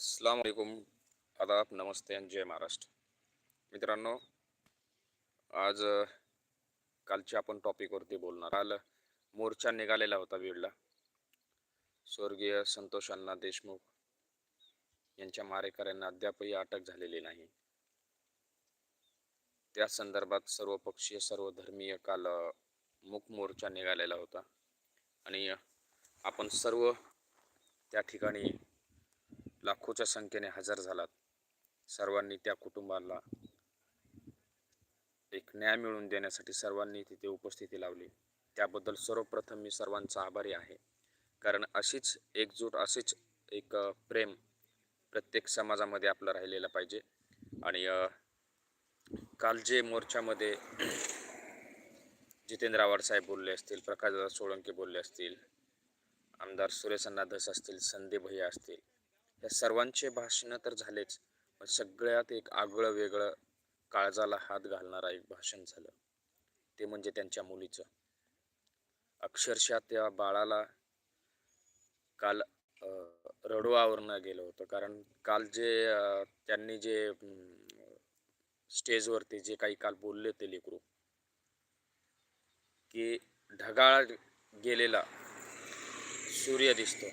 अस्सलाम वालेकुम आदाब नमस्ते आणि जय महाराष्ट्र। मित्रांनो आज कालच्या आपण टॉपिकवरती बोलणार काल मोर्चा निघालेला होता बीडला. स्वर्गीय संतोष अण्णा देशमुख यांच्या मारेकऱ्यांना अद्यापही अटक झालेली नाही. त्या संदर्भात सर्वपक्षीय सर्वधर्मीय काल मूक मोर्चा निघालेला होता. आणि आपण सर्व त्या ठिकाणी लाखोच्या संख्येने हजर झालात. सर्वांनी त्या कुटुंबाला एक न्याय मिळवून देण्यासाठी सर्वांनी तिथे उपस्थिती लावली. त्याबद्दल सर्वप्रथम मी सर्वांचा आभारी आहे. कारण अशीच एकजूट अशीच एक प्रेम प्रत्येक समाजामध्ये आपलं राहिलेलं पाहिजे. आणि काल जे मोर्चामध्ये जितेंद्र आव्हाड साहेब बोलले असतील प्रकाशदादा सोळंके बोलले असतील आमदार सुरेश अण्णा धस असतील संदीप भैया असतील या सर्वांचे भाषणं तर झालेच पण सगळ्यात एक आगळं वेगळं काळजाला हात घालणारा एक भाषण झालं. ते म्हणजे त्यांच्या मुलीचं. अक्षरशः त्या बाळाला काल रडवावरनं गेलं होतं. कारण काल जे त्यांनी जे स्टेजवरती जे काही काल बोलले ते लेकरू की ढगाळ गेलेला सूर्य दिसतो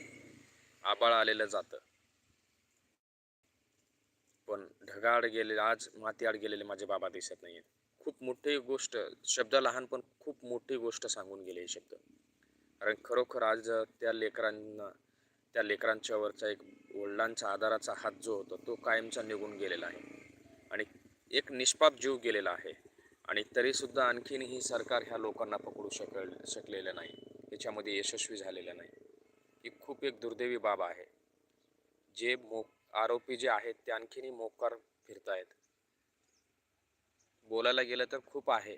आबाळ आलेलं जातं. पण ढगाळ गेलेले आज मातीआड गेलेले माझे बाबा दिसत नाही आहेत खूप मोठी गोष्ट शब्द लहान पण खूप मोठी गोष्ट सांगून गेले हे शब्द. कारण खरोखर आज त्या लेकरांना त्या लेकरांच्यावरचा एक वडिलांचा आधाराचा हात जो होता तो कायमचा निघून गेलेला आहे. आणि एक निष्पाप जीव गेलेला आहे. आणि तरीसुद्धा आणखीनही सरकार ह्या लोकांना पकडू शकल शकलेलं नाही. याच्यामध्ये यशस्वी झालेलं नाही. ही खूप एक दुर्दैवी बाब आहे. जे मो आरोपी जे आहेत ते आणखीनही मोकार फिरतायत. बोलायला गेलं तर खूप आहे.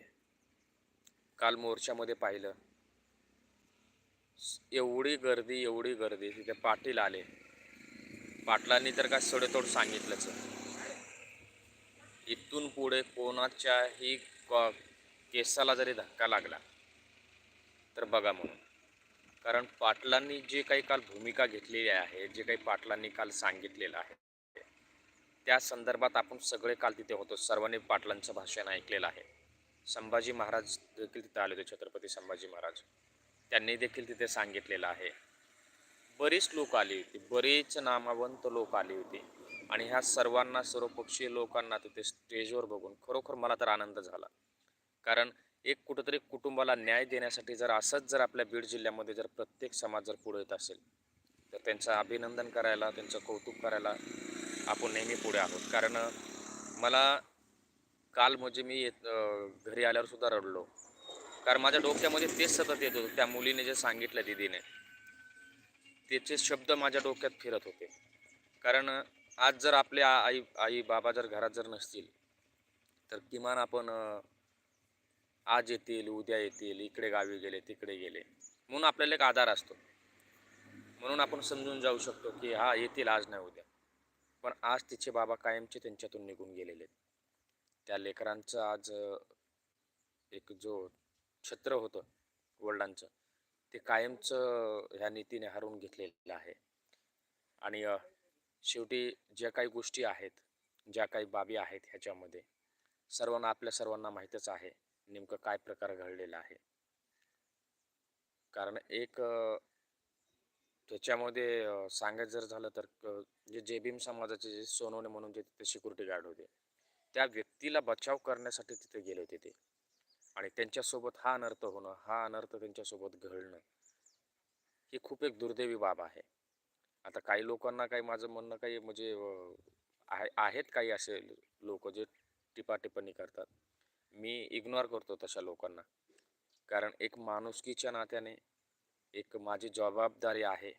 काल मोर्चामध्ये पाहिलं. एवढी गर्दी एवढी गर्दी तिथे पाटील आले. पाटलांनी तर काय सडेतोड सांगितलंच. इथून पुढे कोणाच्याही क- केसाला जरी धक्का लागला तर बघा म्हणून. कारण पाटलांनी जे काही काल भूमिका घेतलेली आहे जे काही पाटलांनी काल सांगितलेलं आहे त्या संदर्भात आपण सगळे काल तिथे होतो. सर्वांनी पाटलांचं भाषण ऐकलेलं आहे. संभाजी महाराज देखील तिथे आले होते छत्रपती संभाजी महाराज. त्यांनी देखील तिथे सांगितलेलं आहे. बरीच लोक आली होती बरीच नामवंत लोक आली होती. आणि ह्या सर्वांना सर्वपक्षीय लोकांना तिथे स्टेजवर बघून खरोखर मला तर आनंद झाला. कारण एक कुठंतरी कुटुंबाला न्याय देण्यासाठी जर असंच जर आपल्या बीड जिल्ह्यामध्ये जर प्रत्येक समाज जर पुढे येत असेल तर त्यांचं अभिनंदन करायला त्यांचं कौतुक करायला आपण नेहमी पुढे आहोत. कारण मला काल म्हणजे मी येत घरी आल्यावर सुद्धा रडलो. कारण माझ्या डोक्यामध्ये तेच सतत येत होतं. त्या मुलीने जे सांगितलं दिदीने त्याचे शब्द माझ्या डोक्यात फिरत होते. कारण आज जर आपले आई आई बाबा जर घरात जर नसतील तर किमान आपण आज येतील उद्या येतील इकडे गावी गेले तिकडे गेले. म्हणून आपल्याला एक आधार असतो. म्हणून आपण समजून जाऊ शकतो की हा येतील आज नाही उद्या. पण आज तिचे बाबा कायमचे त्यांच्यातून निघून गेलेले आहेत. त्या लेकरांचं आज एक जो छत्र होतं वडिलांचं ते कायमचं ह्या नीतीने हरवून घेतलेलं आहे. आणि शेवटी ज्या काही गोष्टी आहेत ज्या काही बाबी आहेत ह्याच्यामध्ये सर्वांना आपल्या सर्वांना माहीतच आहे. नेमकं काय प्रकार घडलेला आहे? कारण एक त्याच्यामध्ये सांगायचं जर झालं तर जे जे भीम समाजाचे जे सोनवणे म्हणून जे तिथे सिक्युरिटी गार्ड होते त्या व्यक्तीला बचाव करण्यासाठी तिथे गेले होते ते. आणि त्यांच्यासोबत हा अनर्थ होणं हा अनर्थ त्यांच्यासोबत घडणं ही खूप एक दुर्दैवी बाब आहे. आता काही लोकांना काही माझं म्हणणं काही म्हणजे आहे आहेत काही असे लोक जे टिपाटिपणी करतात. मी इग्नोर करतो तशा लोकांना. कारण एक माणुसकीच्या नात्याने एक माझी जबाबदारी आहे.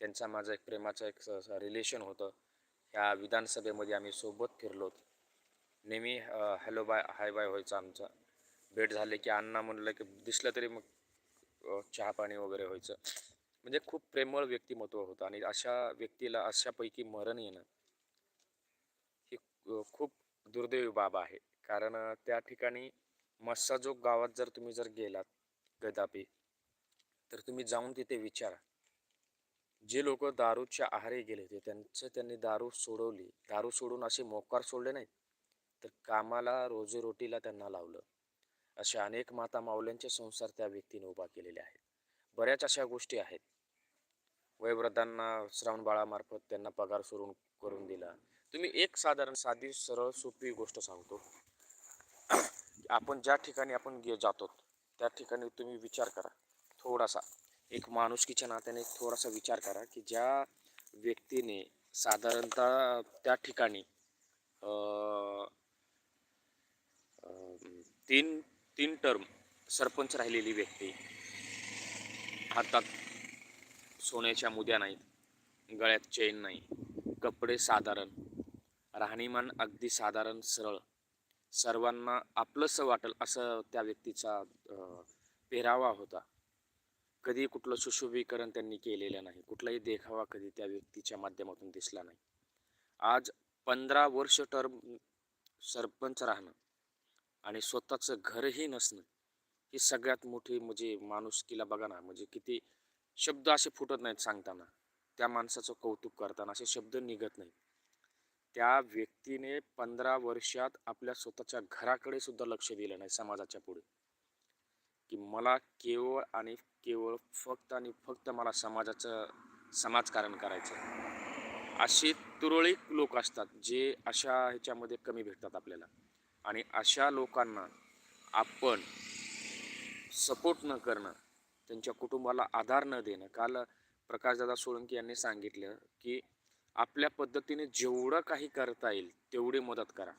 त्यांचा माझा एक प्रेमाचं एक रिलेशन होतं. ह्या विधानसभेमध्ये आम्ही सोबत फिरलो नेहमी हॅलो बाय हाय बाय व्हायचं आमचं. भेट झाले की अण्णा म्हणलं की दिसलं तरी मग चहा पाणी वगैरे व्हायचं. म्हणजे खूप प्रेमळ व्यक्तिमत्व होतं आणि अशा व्यक्तीला अशापैकी मरण येणं ही खूप दुर्दैवी बाब आहे. कारण त्या ठिकाणी मस्साजोग गावात जर तुम्ही जर गेलात गदापी तर तुम्ही जाऊन तिथे विचारा. जे लोक दारूच्या आहारी गेले होते त्यांचं त्यांनी दारू सोडवली. दारू सोडून असे मोकार सोडले नाहीत. तर कामाला रोजीरोटीला त्यांना लावलं. अशा अनेक माता माऊल्यांचे संसार त्या व्यक्तीने उभा केलेले आहेत. बऱ्याच अशा गोष्टी आहेत. वयवृद्धांना श्रावण बाळामार्फत त्यांना पगार सोडून करून दिला. तुम्ही एक साधारण साधी सरळ सोपी गोष्ट सांगतो. आपण ज्या ठिकाणी आपण गे जातो त्या ठिकाणी तुम्ही विचार करा. थोडासा एक माणुसकीच्या नात्याने एक थोडासा विचार करा की ज्या व्यक्तीने साधारणतः त्या ठिकाणी तीन तीन टर्म सरपंच राहिलेली व्यक्ती हातात सोन्याच्या मुद्या नाहीत गळ्यात चेन नाही कपडे साधारण राहणीमान अगदी साधारण सरळ सर्वांना आपलंसं वाटेल असं त्या व्यक्तीचा पेहरावा होता. कधी कुठलं सुशोभीकरण त्यांनी केलेलं नाही. कुठलाही देखावा कधी त्या व्यक्तीच्या माध्यमातून दिसला नाही. आज पंधरा वर्ष टर्म सरपंच राहणं आणि स्वतःचं घरही नसणं ही सगळ्यात मोठी म्हणजे माणुसकीला बघा ना म्हणजे किती शब्द असे फुटत नाहीत सांगताना. त्या माणसाचं कौतुक करताना असे शब्द निघत नाहीत. त्या व्यक्तीने पंधरा वर्षात आपल्या स्वतःच्या घराकडे सुद्धा लक्ष दिलं नाही समाजाच्या पुढे. की मला केवळ आणि केवळ फक्त आणि फक्त मला समाजाचं समाजकारण करायचं असे अशी तुरळक लोक असतात जे अशा ह्याच्यामध्ये कमी भेटतात आपल्याला. आणि अशा लोकांना आपण सपोर्ट न करणं त्यांच्या कुटुंबाला आधार न देणं काल प्रकाशदादा सोळंकी यांनी सांगितलं की आपल्या पद्धतीने जेवढं काही करता येईल तेवढी मदत करा.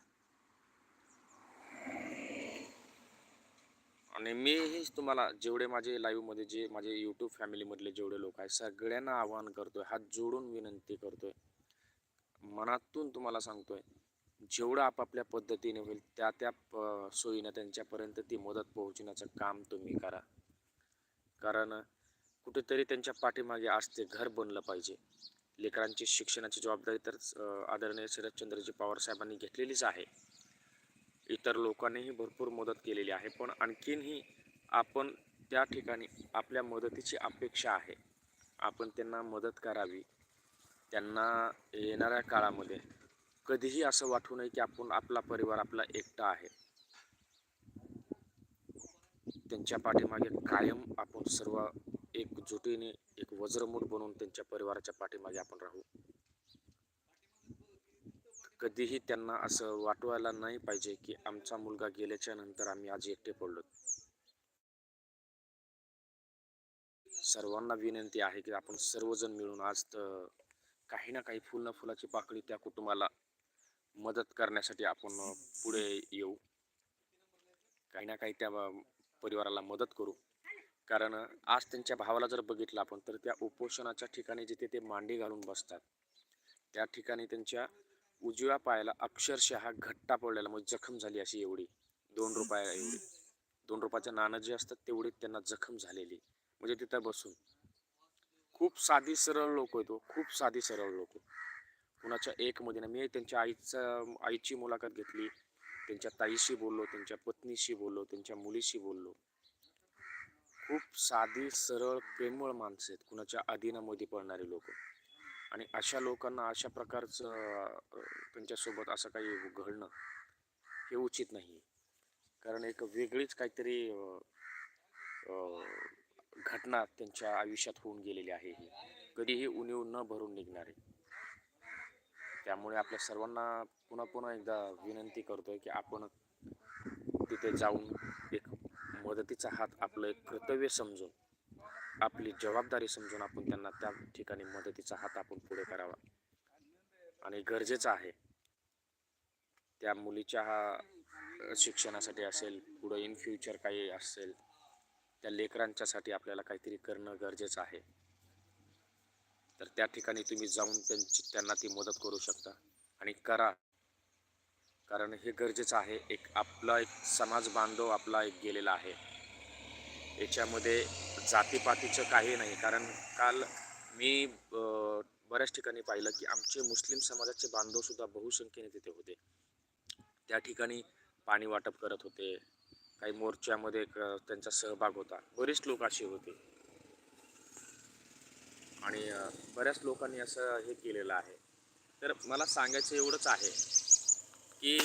आणि मीही तुम्हाला जेवढे माझे लाईव्हमध्ये जे माझे यूट्यूब फॅमिलीमधले जेवढे लोक आहेत सगळ्यांना आवाहन करतोय हात जोडून विनंती करतोय. मनातून तुम्हाला सांगतोय जेवढं आपापल्या पद्धतीने होईल त्या त्या प सोयीनं त्यांच्यापर्यंत ती मदत पोहोचण्याचं काम तुम्ही करा. कारण कुठेतरी त्यांच्या पाठीमागे आज ते घर बनलं पाहिजे. लेकरांची शिक्षणाची जबाबदारी तर आदरणीय शरदचंद्रजी पवार साहेबांनी घेतलेलीच आहे. इतर लोकांनीही भरपूर मदत केलेली आहे पण आणखीनही आपण त्या ठिकाणी आपल्या मदतीची अपेक्षा आहे. आपण त्यांना मदत करावी. त्यांना येणाऱ्या काळामध्ये कधीही असं वाटू नये की आपण आपला परिवार आपला एकटा आहे. त्यांच्या पाठीमागे कायम आपण सर्व एकजुटीने एक वज्रमूठ बनवून त्यांच्या परिवाराच्या पाठीमागे आपण राहू. कधीही त्यांना असं वाटवायला नाही पाहिजे की आमचा मुलगा गेल्याच्यानंतर आम्ही आज एकटे पडलो सर्वांना विनंती आहे की आपण सर्वजण मिळून आज काही ना काही फुल ना फुलाची पाकळी त्या कुटुंबाला मदत करण्यासाठी आपण पुढे येऊ. काही ना काही त्या परिवाराला मदत करू. कारण आज त्यांच्या भावाला जर बघितलं आपण तर त्या उपोषणाच्या ठिकाणी जिथे ते मांडी घालून बसतात त्या ठिकाणी त्यांच्या उजव्या पायाला अक्षरशः घट्टा पडलेला म्हणजे जखम झाली अशी एवढी दोन रुपया एवढी. दोन रुपयाचं नाणं जे असतात तेवढी त्यांना जखम झालेली. म्हणजे तिथं बसून. खूप साधी सरळ लोक होतो खूप साधी सरळ लोक. कुणाच्या एक मध्ये ना मी त्यांच्या आईचं आईची मुलाखत घेतली त्यांच्या ताईशी बोललो त्यांच्या पत्नीशी बोललो त्यांच्या मुलीशी बोललो. खूप साधी सरळ प्रेमळ माणसं आहेत. कुणाच्या अधीनामध्ये पडणारे लोक. आणि अशा लोकांना अशा प्रकारचं त्यांच्यासोबत असं काही घडणं हे उचित नाही आहे कारण एक वेगळीच काहीतरी घटना त्यांच्या आयुष्यात होऊन गेलेली आहे ही. कधीही उणीव न भरून निघणारे. त्यामुळे आपल्या सर्वांना पुन्हा पुन्हा एकदा विनंती करतोय की आपण तिथे जाऊन एक मदतीचा हात आपलं एक कर्तव्य समजून आपली जबाबदारी समजून आपण त्यांना त्या ठिकाणी मदतीचा हात आपण पुढे करावा. आणि गरजेचं आहे त्या मुलीच्या हा शिक्षणासाठी असेल पुढं इन फ्युचर काही असेल त्या लेकरांच्यासाठी आपल्याला काहीतरी करणं गरजेचं आहे. तर त्या ठिकाणी तुम्ही जाऊन त्यांची त्यांना ती मदत करू शकता. आणि करा. कारण हे गरजेचं आहे. एक आपला एक समाज बांधव आपला एक गेलेला आहे. याच्यामध्ये जातीपातीचं काही नाही. कारण काल मी बऱ्याच ठिकाणी पाहिलं की आमचे मुस्लिम समाजाचे बांधवसुद्धा बहुसंख्येने तिथे होते. त्या ठिकाणी पाणी वाटप करत होते. काही मोर्चामध्ये त्यांचा सहभाग होता. बरेच लोक असे होते. आणि बऱ्याच लोकांनी असं हे केलेलं आहे. तर मला सांगायचं एवढंच आहे की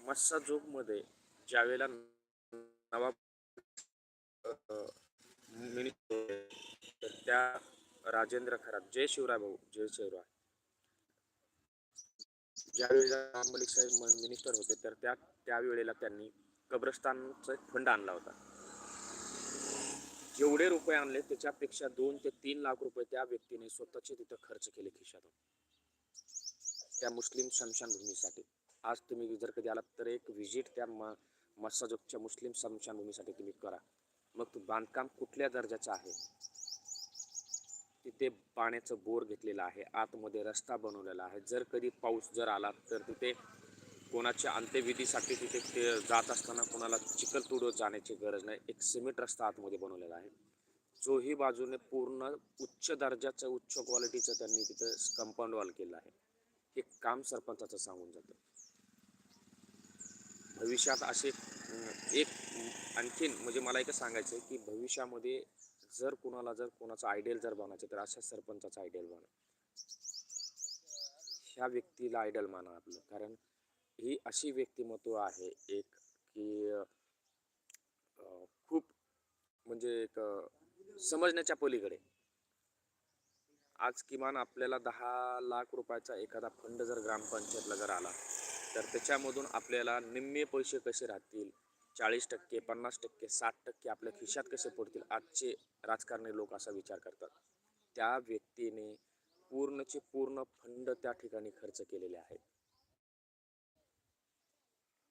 मस्साजोगमध्ये ज्यावेळेला नवाब मिनिस्टर तर त्या राजेंद्र खरात जय शिवराय भाऊ जय शिवराय. ज्यावेळेला राम मलिक साहेब मिनिस्टर होते तर त्या त्यावेळेला त्यांनी कब्रस्तानचा एक फंड आणला होता. जेवढे रुपये आणले त्याच्यापेक्षा दोन ते तीन लाख रुपये त्या व्यक्तीने स्वतःचे तिथं खर्च केले खिशातून. त्या मुस्लिम स्मशानभूमीसाठी आज तुम्ही जर कधी आलात तर एक व्हिजिट त्या म मस्साजोगच्या मुस्लिम स्मशानभूमीसाठी तुम्ही करा. मग तो बांधकाम कुठल्या दर्जाचं आहे? तिथे पाण्याचं बोर घेतलेलं आहे आतमध्ये रस्ता बनवलेला आहे. जर कधी पाऊस जर आला तर तिथे कोणाच्या अंत्यविधीसाठी तिथे ते जात असताना कोणाला चिखलतुडं जाण्याची गरज नाही. एक सिमेंट रस्ता आतमध्ये बनवलेला आहे. चोही बाजूने पूर्ण उच्च दर्जाचं उच्च क्वालिटीचं त्यांनी तिथं कंपाऊंड वॉल केलं आहे. हे काम सरपंचाचं सांगून जातं. भविष्यात असे एक आणखीन म्हणजे मला एक सांगायचं आहे की भविष्यामध्ये जर कोणाला जर कोणाचं आयडियल जर बनायचं तर अशा सरपंचाचं आयडियल बना. ह्या व्यक्तीला आयडल माना आपलं. कारण ही अशी व्यक्तिमत्व आहे एक की खूप म्हणजे एक समजण्याच्या पलीकडे. आज किमान आपल्याला दहा लाख रुपयाचा एखादा फंड जर ग्रामपंचायतला जर आला तर त्याच्यामधून आपल्याला निम्मे पैसे कसे राहतील? चाळीस टक्के पन्नास टक्के साठ टक्के आपल्या खिशात कसे पडतील? आजचे राजकारणी लोक असा विचार करतात. त्या व्यक्तीने पूर्णचे पूर्ण फंड त्या ठिकाणी खर्च केलेले आहेत.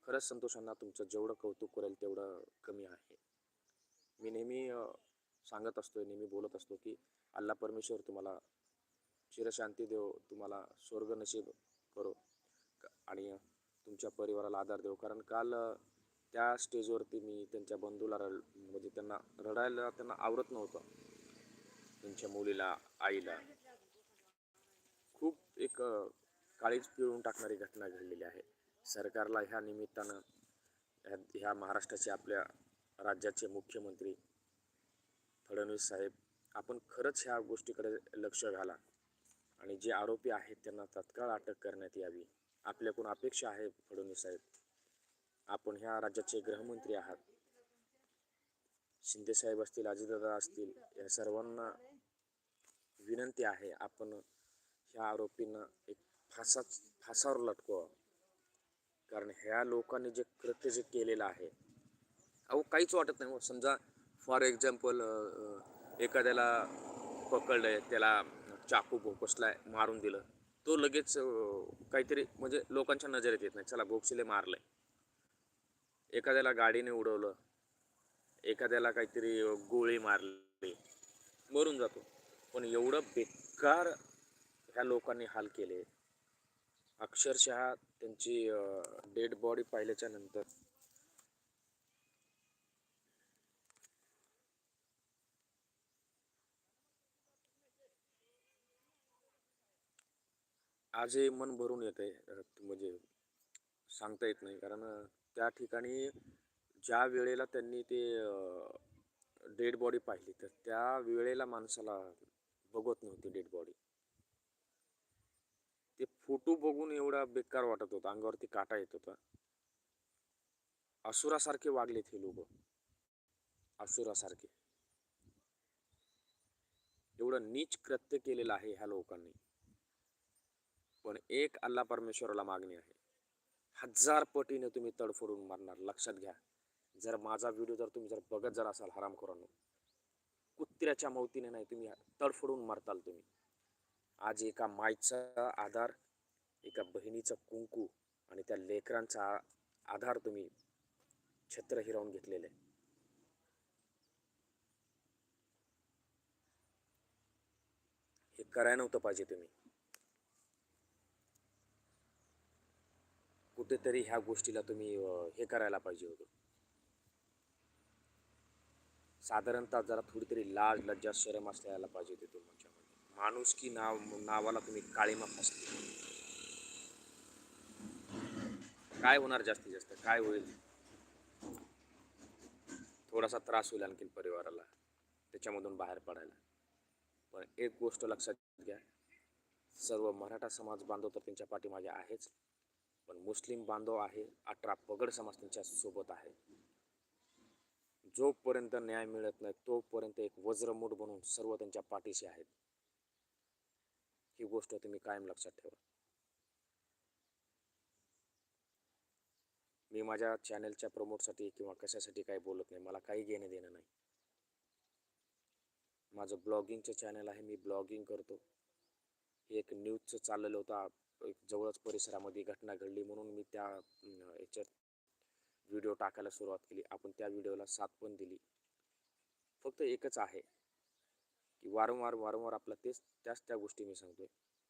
खरंच संतोषांना तुमचं जेवढं कौतुक करेल तेवढं कमी आहे. मी नेहमी सांगत असतो नेहमी बोलत असतो की अल्ला परमेश्वर तुम्हाला चिरशांती देव तुम्हाला स्वर्ग नशीब करो. क- आणि तुमच्या परिवाराला आधार देऊ. कारण काल त्या स्टेजवरती मी त्यांच्या बंधूला रड म्हणजे त्यांना रडायला त्यांना आवडत नव्हतं. त्यांच्या मुलीला आईला. खूप एक काळीज पिळून टाकणारी घटना घडलेली आहे. सरकारला ह्या निमित्तानं ह्या ह्या महाराष्ट्राचे आपल्या राज्याचे मुख्यमंत्री फडणवीस साहेब आपण खरंच ह्या गोष्टीकडे लक्ष घाला. आणि जे आरोपी आहेत त्यांना तत्काळ अटक करण्यात यावी. आपल्याकडून अपेक्षा आहे फडणवीस साहेब. आपण ह्या राज्याचे गृहमंत्री आहात. शिंदे साहेब असतील अजितदादा असतील या सर्वांना विनंती आहे आपण ह्या आरोपींना एक फासाच फासावर लटकवा. कारण ह्या लोकांनी जे कृत्य जे केलेलं आहे अहो काहीच वाटत नाही हो. समजा फॉर एक्झाम्पल एखाद्याला पकडलं त्याला चाकू भोकसलाय मारून दिलं. तो लगेच काहीतरी म्हणजे लोकांच्या नजरेत येत नाही. चला भोगशीले मारले एखाद्याला गाडीने उडवलं. एखाद्याला काहीतरी गोळी मारली. मरून जातो. पण एवढं बेकार ह्या लोकांनी हाल केले. अक्षरशः त्यांची डेड बॉडी पाहिल्याच्या नंतर आजही मन भरून येत आहे म्हणजे सांगता येत नाही. कारण त्या ठिकाणी ज्या वेळेला त्यांनी ते डेड बॉडी पाहिली तर त्या वेळेला माणसाला बघत नव्हती डेड बॉडी. ते फोटो बघून एवढा बेकार वाटत होता. अंगावरती काटा येत होता. असुरासारखे वागलेत हे लोक. असुरासारखे. एवढं नीच कृत्य केलेलं आहे ह्या लोकांनी. पण एक अल्ला परमेश्वराला मागणी आहे. हजार पटीने तुम्ही तडफोडून मारणार लक्षात घ्या. जर माझा व्हिडिओ जर तुम्ही जर बघत जर असाल हराम करून कुत्र्याच्या मौतीने नाही तुम्ही तडफोडून मारताल तुम्ही. आज एका मायचा आधार एका बहिणीचं कुंकू आणि त्या लेकरांचा आधार तुम्ही छत्र हिरावून घेतलेले. हे करायला नव्हतं पाहिजे तुम्ही. कुठेतरी ह्या गोष्टीला तुम्ही हे करायला पाहिजे होतं. साधारणतः जरा थोडी तरी लाज लज्जा शरम असल्याला पाहिजे होती तुमच्यामध्ये माणूस की नाव नावाला तुम्ही काळीमा फसले. काय होणार जास्तीत जास्त? काय होईल? थोडासा त्रास होईल आणखीन परिवाराला त्याच्यामधून बाहेर पडायला. पण एक गोष्ट लक्षात घ्या सर्व मराठा समाज बांधव तर त्यांच्या पाठीमागे आहेच. पण मुस्लिम बांधव आहे अठरा पगड समाज त्यांच्यासोबत आहे. जोपर्यंत न्याय मिळत नाही तोपर्यंत एक वज्रमूठ बनून सर्व त्यांच्या पाठीशी आहेत. ही गोष्ट तुम्ही कायम लक्षात ठेवा. मी माझ्या चॅनलच्या प्रमोटसाठी किंवा कशासाठी काही बोलत नाही मला काही घेणं देणं नाही. माझं ब्लॉगिंगचं चॅनल आहे मी ब्लॉगिंग करतो. हे एक न्यूजचं चाललेलं होतं एक जवळच परिसरामध्ये घटना घडली म्हणून मी त्या याच्यात व्हिडिओ टाकायला सुरुवात केली. आपण त्या व्हिडिओला साथ पण दिली. फक्त एकच आहे की वारंवार वारंवार आपला तेच त्याच त्या गोष्टी मी सांगतोय.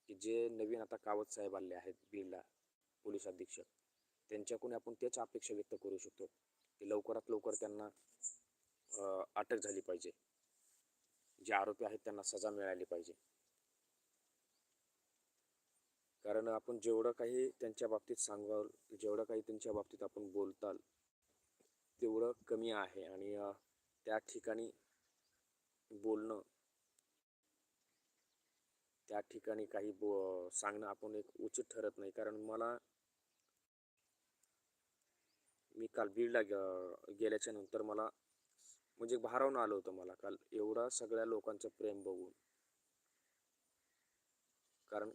की जे नवीन आता कावत साहेब आले आहेत बीडला पोलीस अधीक्षक त्यांच्याकडून आपण त्याच अपेक्षा व्यक्त करू शकतो की लवकरात लवकर त्यांना अटक झाली पाहिजे. जे आरोपी आहेत त्यांना सजा मिळाली पाहिजे. कारण आपण जेवढं काही त्यांच्या बाबतीत सांगाल जेवढं काही त्यांच्या बाबतीत आपण बोलताल तेवढं कमी आहे. आणि त्या ठिकाणी बोलणं त्या ठिकाणी काही बो सांगणं आपण एक उचित ठरत नाही. कारण मला मी काल बीडला गेल्याच्यानंतर मला म्हणजे भारावून आलं होतं मला काल एवढा सगळ्या लोकांचं प्रेम बघून. कारण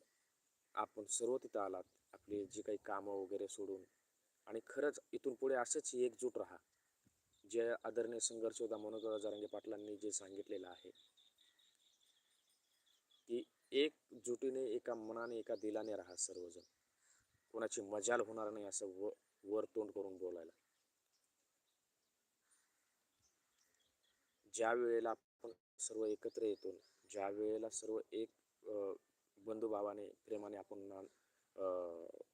आपण सर्व तिथं आलात आपली जी काही कामं वगैरे सोडून. आणि खरंच इथून पुढे असंच एकजूट राहा. जे आदरणीय संघर्ष होता मनोज जारंगे पाटलांनी जे सांगितलेलं आहे. की एकजुटीने एका मनाने एका दिलाने राहा सर्वजण. कोणाची मजाल होणार नाही असं व वर तोंड करून बोलायला. ज्या वेळेला आपण सर्व एकत्र येतो ज्या वेळेला सर्व एक बंधुभावाने प्रेमाने आपण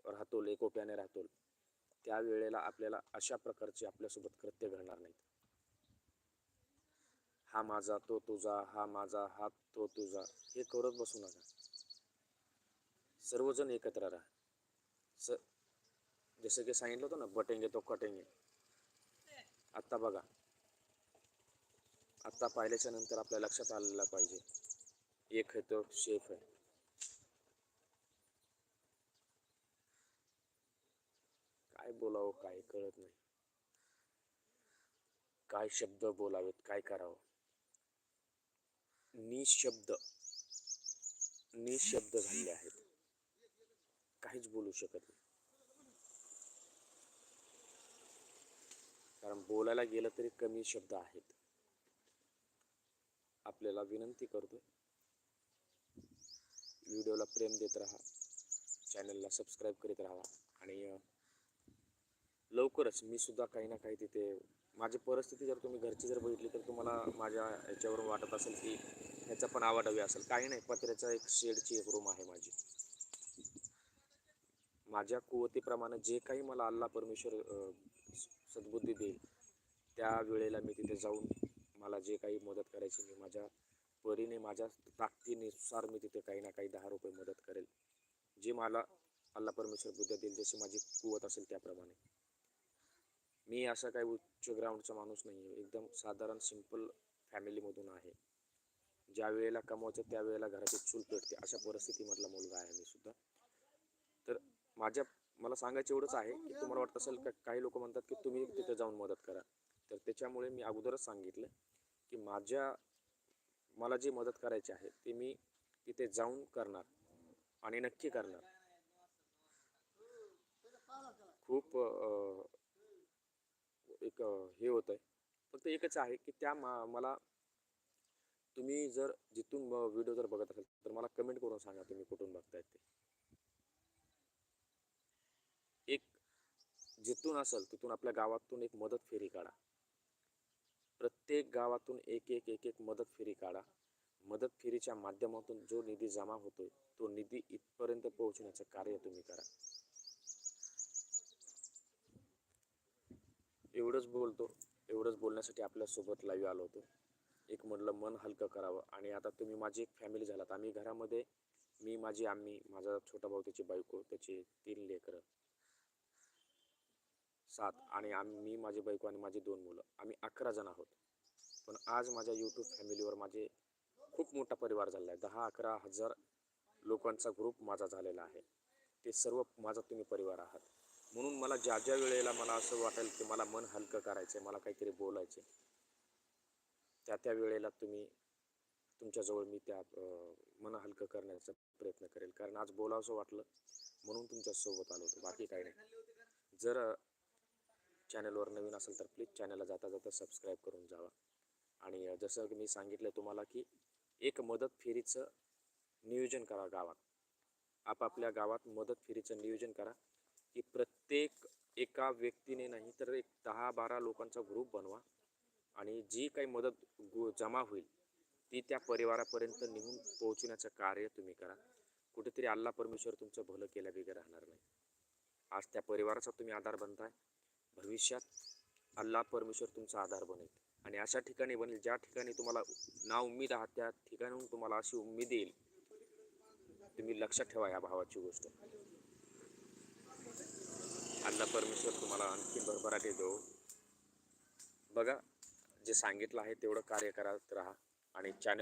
राहतो एकोप्याने राहतो त्या वेळेला आपल्याला अशा प्रकारचे आपल्यासोबत कृत्य घडणार नाहीत. हा माझा तो तुझा हा माझा हा तो तुझा हे करत बसू नका. सर्वजण एकत्र राहा. स जसं की सांगितलं होतं ना बटेंगे तो कटेंगे. आत्ता बघा. आत्ता पाहिल्याच्या नंतर आपल्या लक्षात आलेला पाहिजे. एक है तो शेफ आहे. काय बोलावं काय कळत नाही. काय शब्द बोलावेत काय करावं? निशब्द निशब्द झाले आहेत. काहीच बोलू शकत नाही. कारण बोलायला गेलं तरी कमी शब्द आहेत. आपल्याला विनंती करतो व्हिडिओला प्रेम देत राहा. चॅनलला सबस्क्राईब करीत राहा. आणि लवकरच मी सुद्धा काही ना काही तिथे माझी परिस्थिती जर तुम्ही घरची जर बघितली तर तुम्हाला माझ्या ह्याच्यावरून वाटत असेल की ह्याचा पण आवाडवी असेल. काही नाही पत्र्याचा एक शेडची एक रूम आहे माझी. माझ्या कुवतीप्रमाणे जे काही मला अल्ला परमेश्वर सद्बुद्धी देईल त्या वेळेला मी तिथे जाऊन मला जे काही मदत करायची मी माझ्या परीने माझ्या ताकदीनुसार मी तिथे काही ना काही दहा रुपये मदत करेल. जे मला अल्ला परमेश्वर बुद्ध्या देईल जशी माझी कुवत असेल त्याप्रमाणे. मी असा काही उच्च ग्राउंडचा माणूस नाही आहे एकदम साधारण सिंपल फॅमिलीमधून आहे. ज्या वेळेला कमवायचं त्यावेळेला घरातील घराची चूल पेटते. अशा परिस्थितीमधला मुलगा आहे मी सुद्धा. तर माझ्या मला सांगायचं एवढंच आहे की तुम्हाला वाटत असेल का काही लोक म्हणतात की तुम्ही तिथे जाऊन मदत करा. तर त्याच्यामुळे मी अगोदरच सांगितलं की माझ्या मला जी मदत करायची आहे ती मी तिथे जाऊन करणार आणि नक्की करणार. खूप एक हे होतं आहे फक्त एकच आहे की त्या मा मला तुम्ही जर जिथून व्हिडिओ जर बघत असाल तर मला कमेंट करून सांगा तुम्ही कुठून बघताय ते. एक जिथून असेल तिथून आपल्या गावातून एक मदत फेरी काढा. प्रत्येक गावातून एक एक एक एक मदत फेरी काढा. मदत फेरीच्या माध्यमातून जो निधी जमा होतोय तो निधी इथपर्यंत पोहोचण्याचं कार्य तुम्ही करा. एवढंच बोलतो एवढंच बोलण्यासाठी आपल्यासोबत लाईव्ह आलो होतो. एक म्हटलं मन हलकं करावं. आणि आता तुम्ही माझी एक फॅमिली झालात. आम्ही घरामध्ये मी माझी आम्ही माझा छोटा भाऊ त्याची बायको त्याचे तीन लेकरं सात. आणि आम्ही मी माझी बायको आणि माझी दोन मुलं. आम्ही अकरा जण आहोत. पण आज माझ्या यूट्यूब फॅमिलीवर माझे खूप मोठा परिवार झालेला आहे. दहा अकरा हजार लोकांचा ग्रुप माझा झालेला आहे. ते सर्व माझा तुम्ही परिवार आहात. म्हणून मला ज्या ज्या वेळेला मला असं वाटेल की मला मन हलकं करायचं आहे मला काहीतरी बोलायचं आहे त्या त्या वेळेला तुम्ही तुमच्याजवळ मी त्या मन हलकं करण्याचा प्रयत्न करेल. कारण आज बोलावंसं वाटलं म्हणून तुमच्यासोबत आलो होतो. बाकी काही नाही. जर चॅनलवर नवीन असेल तर प्लीज चॅनलला जाता जाता सबस्क्राईब करून जावा. आणि जसं मी सांगितलं तुम्हाला की एक मदत फेरीचं नियोजन करा गावात. आपापल्या गावात मदत फेरीचं नियोजन करा. की प्रत्येक एका व्यक्तीने नाही तर एक दहा बारा लोकांचा ग्रुप बनवा. आणि जी काही मदत जमा होईल ती त्या परिवारापर्यंत निघून पोहोचवण्याचं कार्य तुम्ही करा. कुठेतरी अल्ला परमेश्वर तुमचं भलं केल्याबेगे राहणार नाही. आज त्या परिवाराचा तुम्ही आधार बनताय. भविष्यात अल्ला परमेश्वर तुमचा आधार बनेल. आणि अशा ठिकाणी बनेल ज्या ठिकाणी तुम्हाला ना उम्मीद आहात त्या ठिकाणून तुम्हाला अशी उम्मीद येईल. तुम्ही लक्षात ठेवा या भावाची गोष्ट. अल्ला परमेश्वर तुम्हाला आणखी भरभराटी देऊ बघा जे सांगितलं आहे तेवढं कार्य करत राहा आणि चॅनल